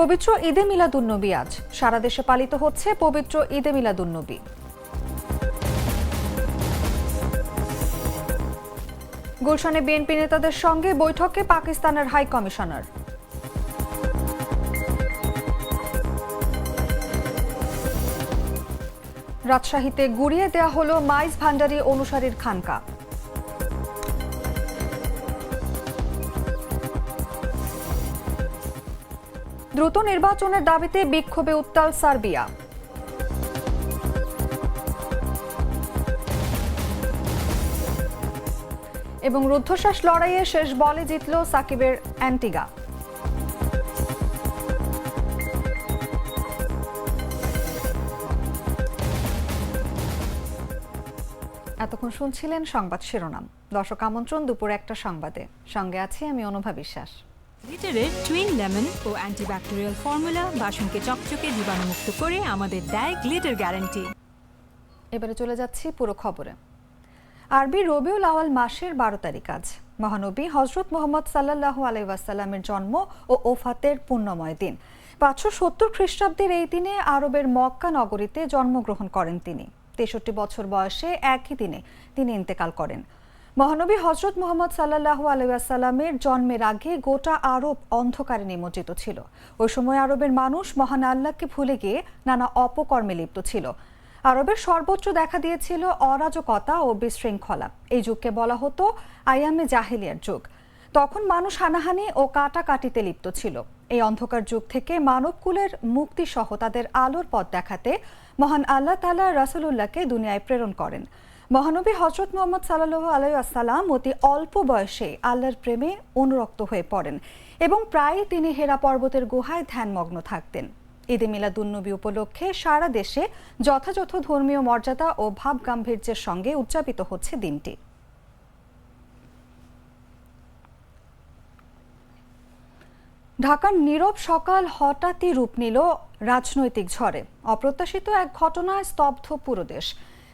পবিত্র ঈদে মিলাদুন্নবী আজ। সারা দেশে পালিত হচ্ছে পবিত্র ঈদে মিলাদুন্নবী গুলশানে বিএনপি নেতাদের সঙ্গে বৈঠকে পাকিস্তানের হাই কমিশনার। রাজশাহীতে গুড়িয়ে দেয়া হলো মাইজ ভান্ডারী অনুসারীর খানকা। দ্রুত নির্বাচনের দাবিতে বিক্ষোভে উত্তাল সার্বিয়া। এবং রুদ্ধশ্বাস লড়াইয়ে শেষ বলে জিতল সাকিবের অ্যান্টিগা। এতক্ষণ শুনছিলেন সংবাদ শিরোনাম। দর্শক আমন্ত্রণ দুপুর একটা সংবাদে। সঙ্গে আছি আমি অনুভা বিশ্বাস। লিটারের টুইন লেমন ও অ্যান্টিব্যাকটেরিয়াল ফর্মুলা বাসনকে চকচকে জীবাণুমুক্ত করে আমাদের দেয় গ্লিটার গ্যারান্টি এবারে চলে যাচ্ছি পুরো খবরে। আরবি রবিউল আওয়াল মাসের বারো তারিখ আজ। মহানবী হজরত মোহাম্মদ সাল্লাহ আলাইসাল্লামের জন্ম ও ওফাতের পুণ্যময় দিন। পাঁচশো সত্তর খ্রিস্টাব্দের এই দিনে আরবের মক্কা নগরীতে জন্মগ্রহণ করেন তিনি। তেষট্টি বছর বয়সে একই দিনে তিনি ইন্তেকাল করেন। মহানবী হজরত মোহাম্মদ সাল্লাহ আলাইসাল্লামের জন্মের আগে গোটা আরব অন্ধকারে নিমজ্জিত ছিল। ওই সময় আরবের মানুষ মহান আল্লাহকে ভুলে গিয়ে নানা অপকর্মে লিপ্ত ছিল। আরবের সর্বোচ্চ দেখা দিয়েছিল অরাজকতা ও বিশৃঙ্খলা। এই যুগকে বলা হতো আয়ামে জাহিলিয়ার যুগ তখন মানুষ হানাহানি ও কাটাকাটিতে লিপ্ত ছিল। এই অন্ধকার যুগ থেকে মানবকুলের মুক্তি সহ তাদের আলোর পথ দেখাতে মহান আল্লাহ তালা রাসুলুল্লাহকে দুনিয়ায় প্রেরণ করেন। মহানবী হজরত মোহাম্মদ সাল্লু আলাইসাল্লাম অতি অল্প বয়সে আল্লাহর প্রেমে অনুরক্ত হয়ে পড়েন এবং প্রায় তিনি হেরা পর্বতের গুহায় ধ্যানমগ্ন থাকতেন। ঈদে মিলাদুন্নবী উপলক্ষে সারা দেশে যথাযথ ধর্মীয় মর্যাদা ও ভাব গাম্ভীর্যের সঙ্গে উদযাপিত হচ্ছে দিনটি। ঢাকার নীরব সকাল হঠাৎই রূপ নিল রাজনৈতিক ঝড়ে। অপ্রত্যাশিত এক ঘটনায় স্তব্ধ পুরো দেশ।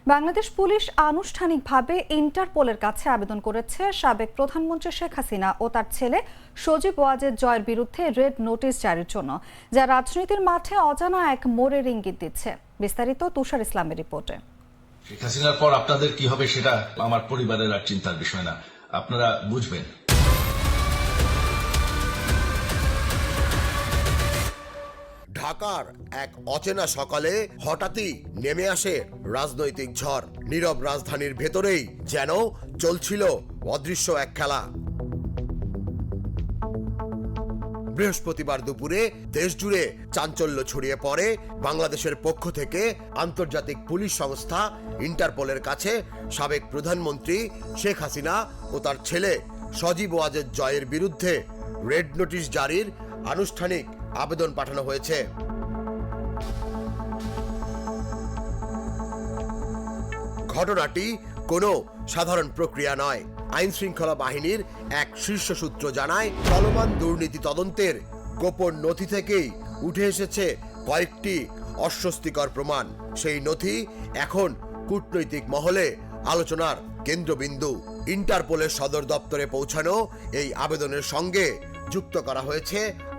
বাংলাদেশ পুলিশ আনুষ্ঠানিকভাবে ইন্টারপোলের কাছে আবেদন করেছে সাবেক প্রধানমন্ত্রী শেখ হাসিনা ও তার ছেলে সজীব ওয়াজের জয়ের বিরুদ্ধে রেড নোটিশ জারির জন্য, যা রাজনীতির মাঠে অজানা এক মোড়ের ইঙ্গিত দিচ্ছে। বিস্তারিত তুষার ইসলামের রিপোর্টে। শেখ হাসিনার পর আপনাদের কি হবে সেটা আমার পরিবারের আর চিন্তার বিষয় না। আপনারা বুঝবেন। ঢাকার এক অচেনা সকালে হঠাৎই নেমে আসে রাজনৈতিক ঝড়। নীরব রাজধানীর ভেতরেই যেন চলছিল অদৃশ্য এক খেলা। বৃহস্পতিবার দুপুরে দেশ জুড়ে চাঞ্চল্য ছড়িয়ে পড়ে বাংলাদেশের পক্ষ থেকে আন্তর্জাতিক পুলিশ সংস্থা ইন্টারপোলের কাছে সাবেক প্রধানমন্ত্রী শেখ হাসিনা ও তার ছেলে সজীব ওয়াজেদ জয়ের বিরুদ্ধে রেড নোটিশ জারির আনুষ্ঠানিক আবেদন পাঠানো হয়েছে। ঘটনাটি কোনো সাধারণ প্রক্রিয়া নয়। আইন শৃঙ্খলা বাহিনীর এক শীর্ষ সূত্র জানায়, চলমান দুর্নীতি তদন্তের গোপন নথি থেকেই উঠে এসেছে কয়েকটি অস্বস্তিকর প্রমাণ। সেই নথি এখন কূটনৈতিক মহলে আলোচনার কেন্দ্রবিন্দু। ইন্টারপোলের সদর দপ্তরে পৌঁছানো এই আবেদনের সঙ্গে যুক্ত করা হয়েছে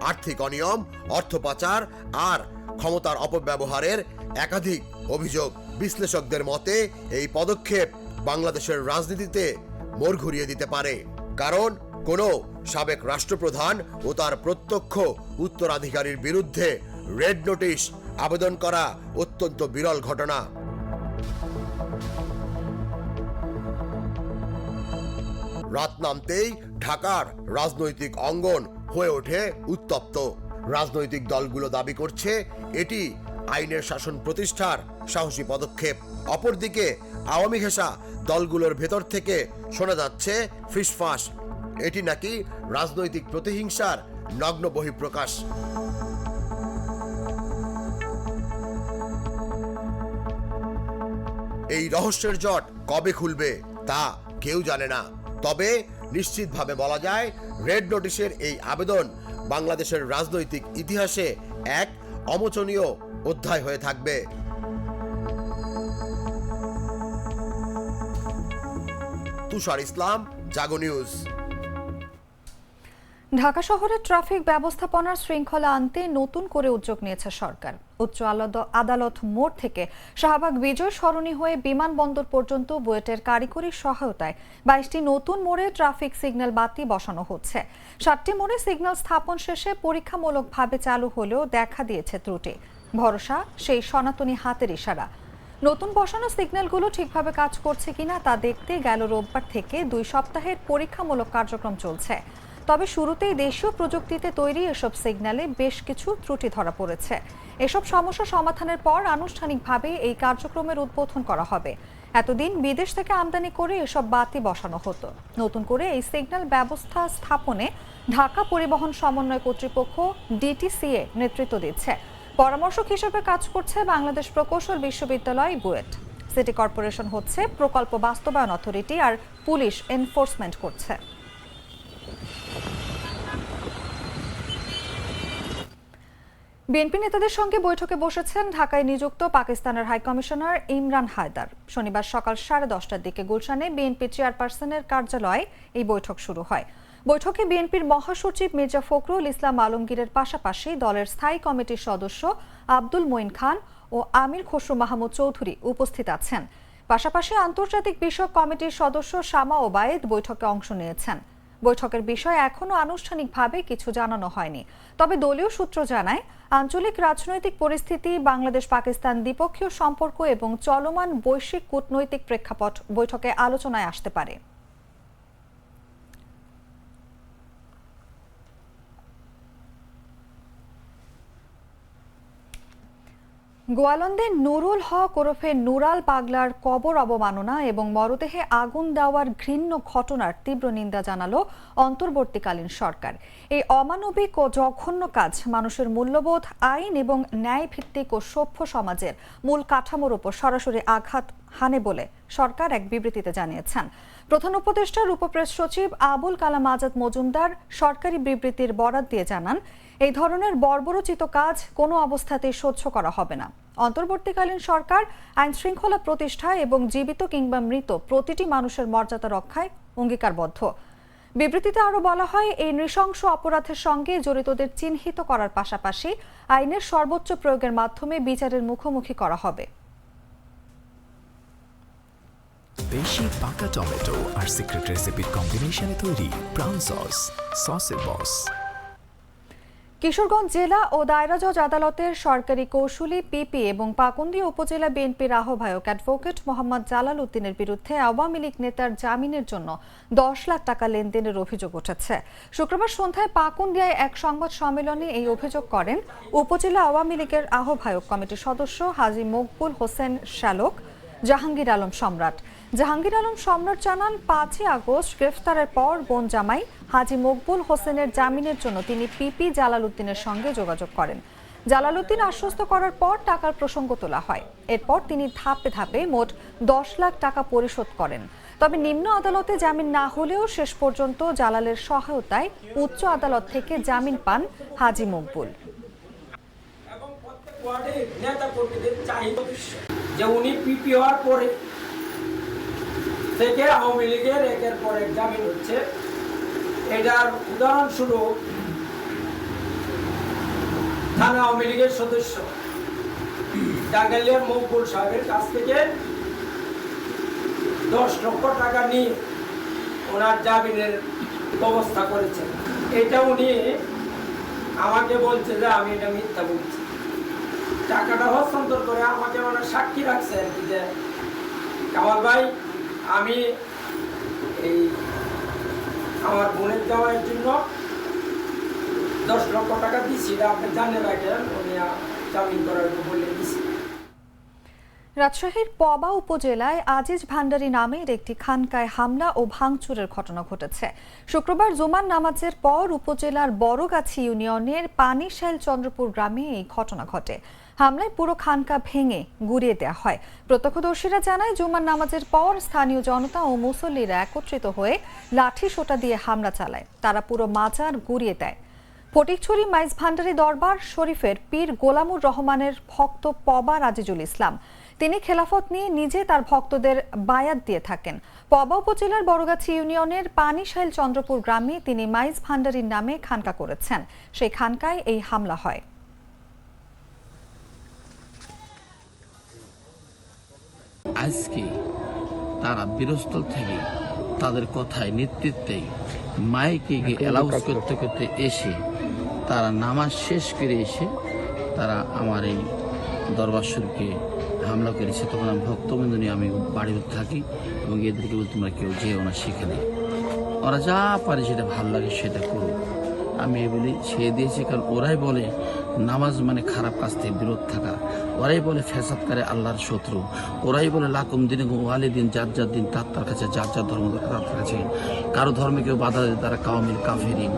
আর্থিক অনিয়ম, অর্থ পাচার আর ক্ষমতার অপব্যবহারের একাধিক অভিযোগ। বিশ্লেষকদের মতে, এই পদক্ষেপ বাংলাদেশের রাজনীতিতে মোড় ঘুরিয়ে দিতে পারে। কারণ, কোনো সাবেক রাষ্ট্রপ্রধান ও তার প্রত্যক্ষ উত্তরাধিকারীর বিরুদ্ধে রেড নোটিশ আবেদন করা অত্যন্ত বিরল ঘটনা। রাত নামতেই ঢাকার রাজনৈতিক অঙ্গন হয়ে ওঠে উত্তপ্ত। রাজনৈতিক দলগুলো দাবি করছে, এটি আইনের শাসন প্রতিষ্ঠার সাহসী পদক্ষেপ। অপরদিকে, আওয়ামী ঘেঁষা দলগুলোর ভেতর থেকে শোনা যাচ্ছে ফিসফাস এটি নাকি রাজনৈতিক প্রতিহিংসার নগ্ন বহিঃপ্রকাশ। এই রহস্যের জট কবে খুলবে তা কেউ জানে না। তবে নিশ্চিতভাবে বলা যায়, রেড নোটিশের এই আবেদন বাংলাদেশের রাজনৈতিক ইতিহাসে এক অমোচনীয় অধ্যায় হয়ে থাকবে। তুষার ইসলাম, জাগো নিউজ। ঢাকা শহরে ট্রাফিক ব্যবস্থাপনার শৃঙ্খলা আনতে নতুন করে উদ্যোগ নিয়েছে সরকার। উচ্চ আদালত মোড় থেকে শাহবাগ বিজয় সরণি হয়ে বিমানবন্দর পর্যন্ত বুয়েটের কারিগরি সহায়তায় বাইশটি নতুন মোড়ে ট্রাফিক সিগন্যাল বাতি বসানো হচ্ছে। সাতটি মোড়ে সিগন্যাল স্থাপন শেষে পরীক্ষামূলকভাবে চালু হলেও দেখা দিয়েছে ত্রুটি। ভরসা, সেই সনাতনী হাতের ইশারা। নতুন বসানো সিগন্যালগুলো ঠিকভাবে কাজ করছে কিনা তা দেখতে গেল রোববার থেকে দুই সপ্তাহের পরীক্ষামূলক কার্যক্রম চলছে। তবে শুরুতেই দেশীয় প্রযুক্তিতে তৈরি এসব সিগন্যালে বেশ কিছু ত্রুটি ধরা পড়েছে। এসব সমস্যা সমাধানের পর আনুষ্ঠানিকভাবে এই কার্যক্রমের উদ্বোধন করা হবে। এতদিন বিদেশ থেকে আমদানি করে এসব বাতি বসানো হতো। নতুন করে এই সিগন্যাল ব্যবস্থা স্থাপনে ঢাকা পরিবহন সমন্বয় কর্তৃপক্ষ ডিটিসিএ নেতৃত্ব দিচ্ছে। পরামর্শক হিসেবে কাজ করছে বাংলাদেশ প্রকৌশল বিশ্ববিদ্যালয়, বুয়েট। সিটি কর্পোরেশন হচ্ছে প্রকল্প বাস্তবায়ন অথরিটি আর পুলিশ এনফোর্সমেন্ট করছে। বিএনপি নেতাদের সঙ্গে বৈঠকে বসেছেন ঢাকায় নিযুক্ত পাকিস্তানের হাইকমিশনার ইমরান হায়দার। শনিবার সকাল সাড়ে দশটার দিকে গুলশানে বিএনপি চেয়ারপারসনের কার্যালয়ে এই বৈঠক শুরু হয়। বৈঠকে বিএনপির মহাসচিব মির্জা ফখরুল ইসলাম আলমগীরের পাশাপাশি দলের স্থায়ী কমিটির সদস্য আব্দুল মঈন খান ও আমির খসরু মাহমুদ চৌধুরী উপস্থিত আছেন। পাশাপাশি আন্তর্জাতিক বিষয়ক কমিটির সদস্য শামা ওবায়েদ বৈঠকে অংশ নিয়েছেন। বৈঠকের বিষয়ে এখনও আনুষ্ঠানিকভাবে কিছু জানানো হয়নি। তবে দলীয় সূত্র জানায়, আঞ্চলিক রাজনৈতিক পরিস্থিতি বাংলাদেশ পাকিস্তান দ্বিপক্ষীয় সম্পর্ক এবং চলমান বৈশ্বিক কূটনৈতিক প্রেক্ষাপট বৈঠকে আলোচনায় আসতে পারে। গোয়ালন্দে নুরুল হক ওরফে নুরাল পাগলার কবর অবমাননা এবং মরদেহে আগুন দেওয়ার ঘৃণ্য ঘটনার তীব্র নিন্দা জানালো অন্তর্বর্তীকালীন সরকার। এই অমানবিক ও জঘন্য কাজ মানুষের মূল্যবোধ, আইন এবং ন্যায় ভিত্তিক ও সভ্য সমাজের মূল কাঠামোর উপর সরাসরি আঘাত হানে বলে সরকার এক বিবৃতিতে জানিয়েছেন। প্রধান উপদেষ্টার উপপ্রেস সচিব আবুল কালাম আজাদ মজুমদার সরকারি বিবৃতির বরাত দিয়ে জানান, এই ধরনের বর্বরচিত কাজ কোনো অবস্থাতেই সহ্য করা হবে না। অন্তর্বর্তীকালীন সরকার আইন শৃঙ্খলা প্রতিষ্ঠা এবং জীবিত কিংবা মৃত প্রতিটি মানুষের মর্যাদা রক্ষায় অঙ্গীকারবদ্ধ। বিবৃতিতে আরও বলা হয়, এই নৃশংস অপরাধের সঙ্গে জড়িতদের চিহ্নিত করার পাশাপাশি আইনের সর্বোচ্চ প্রয়োগের মাধ্যমে বিচারের মুখোমুখি করা হবে। দেশি পাকা টমেটো আর সিক্রেট রেসিপির কম্বিনেশনে তৈরি প্রাউন সস, সসের বস। কিশোরগঞ্জ জেলা ও দায়রা জজ আদালতের সরকারি কৌশলী পিপি এবং পাকুন্দিয়া উপজেলা বিএনপির আহ্বায়ক অ্যাডভোকেট মোহাম্মদ জালাল উদ্দিনের বিরুদ্ধে আওয়ামী লীগ নেতার জামিনের জন্য দশ লাখ টাকা লেনদেনের অভিযোগ উঠেছে। শুক্রবার সন্ধ্যায় পাকুন্দিয়ায় এক সংবাদ সম্মেলনে এই অভিযোগ করেন উপজেলা আওয়ামী লীগের আহ্বায়ক কমিটির সদস্য হাজী মকবুল হোসেন শ্যালক, জাহাঙ্গীর আলম সম্রাট। জাহাঙ্গীর আলম সম্রাট জানান, পাঁচই আগস্ট গ্রেফতারের পর বোন জামাই হাজি মকবুল হোসেনের জামিনের জন্য তিনি পিপি জালালউদ্দিনের সঙ্গে যোগাযোগ করেন। জালালউদ্দিন আশ্বস্ত করার পর টাকার প্রসঙ্গ তোলা হয়। এরপর তিনি ধাপে ধাপে মোট দশ লাখ টাকা পরিশোধ করেন। তবে নিম্ন আদালতে জামিন না হলেও শেষ পর্যন্ত জালালের সহায়তায় উচ্চ আদালত থেকে জামিন পান হাজি মকবুল। যে উনি পিপি হওয়ার পরে থেকে আওয়ামী লীগের একের পর এক জামিন হচ্ছে। এটার উদাহরণ উদাহরণস্বরূপ থানা আওয়ামী লীগের সদস্য টাঙ্গাইলের মকবুল সাহেবের কাছ থেকে দশ লক্ষ টাকা নিয়ে ওনার জামিনের ব্যবস্থা করেছেন। এটা উনি আমাকে বলছে যে আমি এটা মিথ্যা বলছি। টাকাটা হস্তান্তর করে আমাকে মানে সাক্ষী রাখছে আর কি যে, কামাল ভাই আমি এই আমার বোনের যাওয়ার জন্য দশ লক্ষ টাকা দিচ্ছি এটা আপনি জানেন রাখেন উনি জামিন করার বলে দিচ্ছি রাজশাহীর পবা উপজেলায় আজিজ ভান্ডারী নামের একটি খানকায় হামলা ও ভাঙচুরের ঘটনা ঘটেছে। শুক্রবার জুমার নামাজের পর উপজেলার বড়গাছি ইউনিয়নের পানিশাইল চন্দ্রপুর গ্রামে এই ঘটনা ঘটে। হামলায় পুরো খানকা ভেঙে গুড়িয়ে দেওয়া হয়। প্রত্যক্ষদর্শীরা জানায়, জুমার নামাজের পর স্থানীয় জনতা ও মুসল্লিরা একত্রিত হয়ে লাঠি সোটা দিয়ে হামলা চালায়। তারা পুরো মাজার গুড়িয়ে দেয়। ফটিকছড়ি মাইজ ভান্ডারী দরবার শরীফের পীর গোলামুর রহমানের ভক্ত পবা রাজিজুল ইসলাম। তিনি খেলাফত নিয়ে নিজে তার ভক্তদের বায়াত দিয়ে থাকেন। পবা উপজেলার বড়গাছি ইউনিয়নের পানিশাইল চন্দ্রপুর গ্রামে তিনি মাইজ ভান্ডারীর নামে খানকা করেছেন। সেই খানকায় এই হামলা হয়। আজকে তারা বীরস্থল থেকে তাদের কথায় নেতৃত্বে মাইকে গিয়ে অ্যালাউন্স করতে করতে এসে তারা নামাজ শেষ করে এসে তারা আমার এই দরবার শরীফকে হামলা করেছে। তখন আমি ভক্তবৃন্দ নিয়ে আমি বাড়িতে থাকি এবং এদেরকে বলি তোমরা কেউ যেও না সেখানে। ওরা যা পারে যেটা ভালো লাগে সেটা করো আমি এগুলি ছেড়ে দিয়েছি কারণ ওরাই বলে নামাজ মানে খারাপ কাজ থেকে বিরত থাকা। ওরাই বলে ফ্যাসাদ করে আল্লাহর শত্রু। ওরাই বলে লাকুম দিন ওয়ালি দিন যার যার দিন তার তার কাছে, যার যার ধর্ম তার কাছে। কারও ধর্মে কেউ বাধা দেয়, তারা কাউমিল কাফেরিন।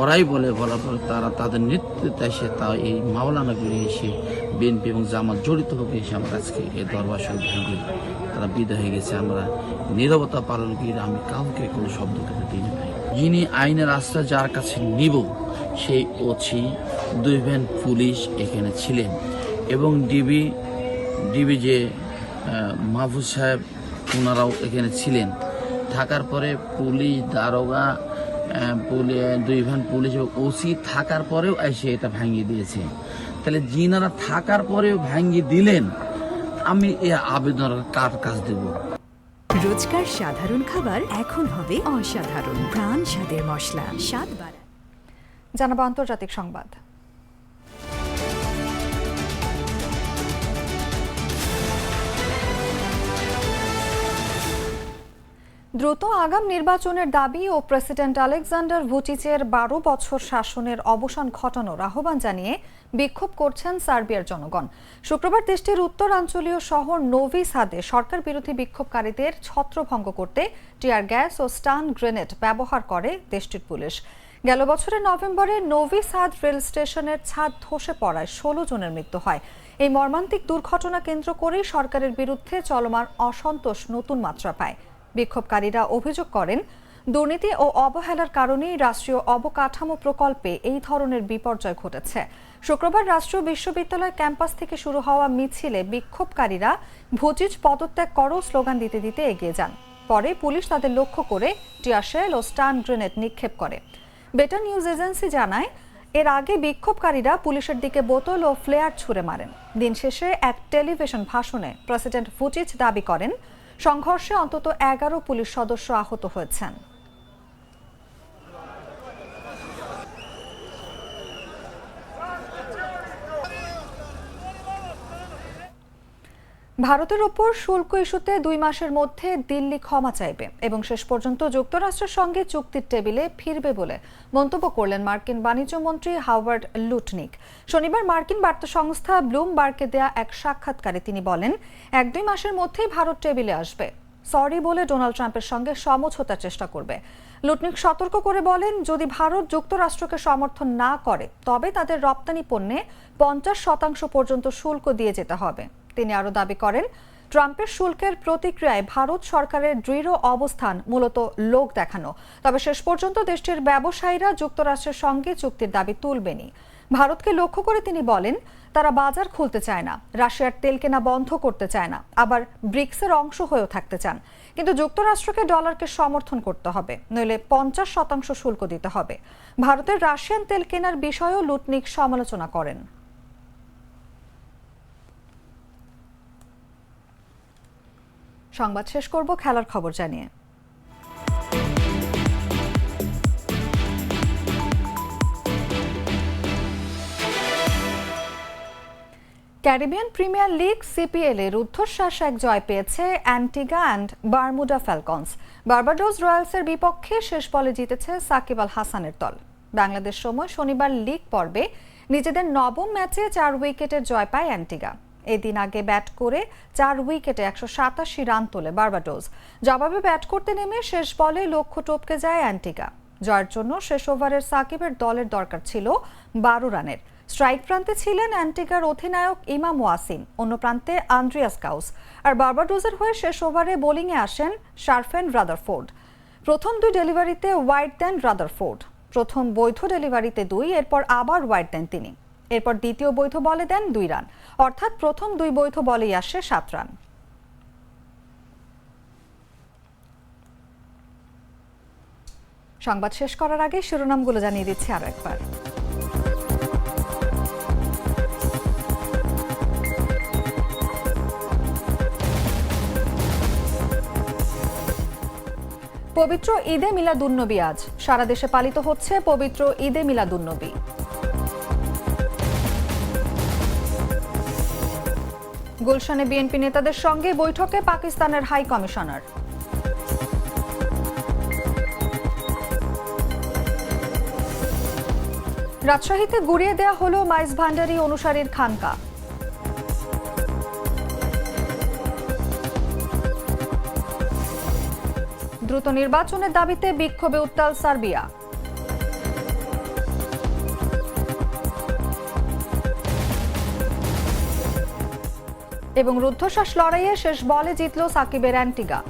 ওরাই বলে, বলার পরে তারা তাদের নেতৃত্বে এসে তা এই মাওলানা বেরিয়ে এসে বিএনপি এবং জামাত জড়িত হোক এসে আমার আজকে এই দরবার শরীফ তারা বিদায় হয়ে গেছে, আমরা নীরবতা পালন করি আমি কাউকে কোনো শব্দ করে দিই না যিনি আইনের রাস্তা যার কাছে নিব, সেই ওছি দুই ভ্যান পুলিশ এখানে ছিলেন। এবং ডিবি ডিবি যে মাহফুজ সাহেব ওনারাও এখানে ছিলেন। থাকার পরে পুলিশ, দারোগা দুই ভ্যান পুলিশ ওসি থাকার পরেও এসে এটা ভাঙিয়ে দিয়েছে। তাহলে যিনারা থাকার পরেও ভাঙিয়ে দিলেন, আমি এ আবেদন কার কাজ দেবো? রোজকার সাধারণ খাবার এখন হবে অসাধারণ। প্রাণ স্বাদের মশলা, স্বাদ বাড়ায়। জানাব আন্তর্জাতিক সংবাদ। দ্রুত আগাম নির্বাচনের দাবি ও প্রেসিডেন্ট আলেকজান্ডার ভুচিচের বারো বছর শাসনের অবসান ঘটানোর আহ্বান জানিয়ে বিক্ষোভ করছেন সার্বিয়ার জনগণ। শুক্রবার দেশটির উত্তরাঞ্চলীয় শহর নোভি সাদে সরকার বিরোধী বিক্ষোভকারীদের ছত্রভঙ্গ করতে টিয়ার গ্যাস ও স্টান গ্রেনেড ব্যবহার করে দেশটির পুলিশ। গেল বছরের নভেম্বরে নোভি সাদ রেল স্টেশনের ছাদ ধসে পড়ায় ষোলো জনের মৃত্যু হয়। এই মর্মান্তিক দুর্ঘটনা কেন্দ্র করেই সরকারের বিরুদ্ধে চলমান অসন্তোষ নতুন মাত্রা পায়। বিক্ষোভকারীরা অভিযোগ করেন, দুর্নীতি ও অবহেলার কারণেই রাষ্ট্রীয় অবকাঠামো প্রকল্পে এই ধরনের বিপর্যয় ঘটেছে। শুক্রবার রাষ্ট্রীয় বিশ্ববিদ্যালয় ক্যাম্পাস থেকে শুরু হওয়া মিছিলে বিক্ষোভকারীরা ভুজিজ পদত্যাগ করো স্লোগান দিতে দিতে এগিয়ে যান। পরে পুলিশ তাদের লক্ষ্য করে টিয়াশেল ও স্টান গ্রেনেড নিক্ষেপ করে। বেটার নিউজ এজেন্সি জানায়, এর আগে বিক্ষোভকারীরা পুলিশের দিকে বোতল ও ফ্লেয়ার ছুড়ে মারেন। দিন শেষে এক টেলিভিশন ভাষণে প্রেসিডেন্ট ভুচিচ দাবি করেন সংঘর্ষে অন্তত এগারো পুলিশ সদস্য আহত হয়েছেন। ভারতের ওপর শুল্ক ইস্যুতে দুই মাসের মধ্যে দিল্লি ক্ষমা চাইবে এবং শেষ পর্যন্ত যুক্তরাষ্ট্রের সঙ্গে চুক্তির টেবিলে ফিরবে বলে মন্তব্য করলেন মার্কিন বাণিজ্য মন্ত্রী হাওয়ার্ড লুটনিক। শনিবার মার্কিন বার্তা সংস্থা ব্লুমবার্গকে দেয়া এক সাক্ষাৎকারে তিনি বলেন, এক দুই মাসের মধ্যেই ভারত টেবিলে আসবে। সরি বলে ডোনাল্ড ট্রাম্পের সঙ্গে সমঝোতার চেষ্টা করবে। লুটনিক সতর্ক করে বলেন, যদি ভারত যুক্তরাষ্ট্রকে সমর্থন না করে, তবে তাদের রপ্তানি পণ্যে পঞ্চাশ শতাংশ পর্যন্ত শুল্ক দিয়ে যেতে হবে। তিনি আরও দাবি করেন, ট্রাম্পের শুল্কের প্রতিক্রিয়ায় ভারত সরকারের দৃঢ় অবস্থান মূলত লোক দেখানো। তবে শেষ পর্যন্ত দেশটির ব্যবসায়ীরা যুক্তরাষ্ট্রের সঙ্গে চুক্তির দাবি তুলবেনি ভারতকে লক্ষ্য করে তিনি বলেন, তারা বাজার খুলতে চায় না, রাশিয়ার তেল কেনা বন্ধ করতে চায় না, আবার ব্রিক্সের অংশ হয়েও থাকতে চান। কিন্তু যুক্তরাষ্ট্রকে ডলারকে সমর্থন করতে হবে, নইলে পঞ্চাশ শতাংশ শুল্ক দিতে হবে। ভারতের রাশিয়ান তেল কেনার বিষয়েও লুটনিক সমালোচনা করেন। সংবাদ শেষ করব, খেলার খবর জানিয়ে। ক্যারিবিয়ান প্রিমিয়ার লিগ সিপিএল এর রুদ্ধশ্বাস এক জয় পেয়েছে Antigua and Bermuda Falcons. Barbados রয়্যালসের বিপক্ষে শেষ বলে জিতেছে সাকিব আল হাসানের দল। বাংলাদেশ সময় শনিবার লিগ পর্বে নিজেদের নবম ম্যাচে চার উইকেটের জয় পায় অ্যান্টিগা। এদিন আগে ব্যাট করে চার উইকেটে একশো সাতাশি রান তোলে বার্বাডোজ জবাবে ব্যাট করতে নেমে শেষ বলে লক্ষ্য টপকে যায় অ্যান্টিগা। জয়ের জন্য শেষ ওভারের সাকিবের দলের দরকার ছিল বারো রানের। স্ট্রাইক প্রান্তে ছিলেন অ্যান্টিগার অধিনায়ক ইমাম ওয়াসিম অন্য প্রান্তে আন্দ্রিয়াস কাউস। আর বার্বাডোজের হয়ে শেষ ওভারে বোলিংয়ে আসেন শারফেন রাদারফোর্ড। প্রথম দুই ডেলিভারিতে ওয়াইড দেন রাদারফোর্ড। প্রথম বৈধ ডেলিভারিতে দুই, এরপর আবার ওয়াইড দেন তিনি। এরপর দ্বিতীয় বৈধ বলে দেন দুই রান। অর্থাৎ প্রথম দুই বৈধ বলেই আসে সাত রান। সংবাদ শেষ করার আগে শিরোনামগুলো জানিয়ে দিচ্ছি আরও একবার। পবিত্র ঈদে মিলাদুন্নবী আজ। সারা দেশে পালিত হচ্ছে পবিত্র ঈদে মিলাদুন্নবী। গুলশানে বিএনপি নেতাদের সঙ্গে বৈঠকে পাকিস্তানের হাই কমিশনার। রাজশাহীতে গুড়িয়ে দেয়া হলো মাইজ ভান্ডারী অনুসারীর খানকা। দ্রুত নির্বাচনের দাবিতে বিক্ষোভে উত্তাল সার্বিয়া। এবং রুদ্ধশ্বাস লড়াইয়ে শেষ বলে জিতল সাকিবের অ্যান্টিগা।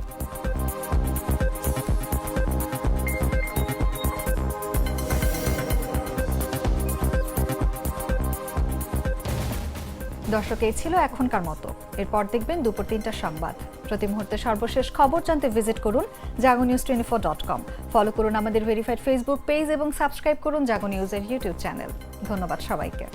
দর্শক, এই ছিল এখনকার মতো। এরপর দেখবেন দুপুর তিনটার সংবাদ। প্রতি মুহূর্তে সর্বশেষ খবর জানতে ভিজিট করুন Jago news twenty four dot com. Follow করুন আমাদের ভেরিফাইড ফেসবুক পেজ এবং সাবস্ক্রাইব করুন জাগো নিউজের ইউটিউব চ্যানেল। ধন্যবাদ সবাইকে।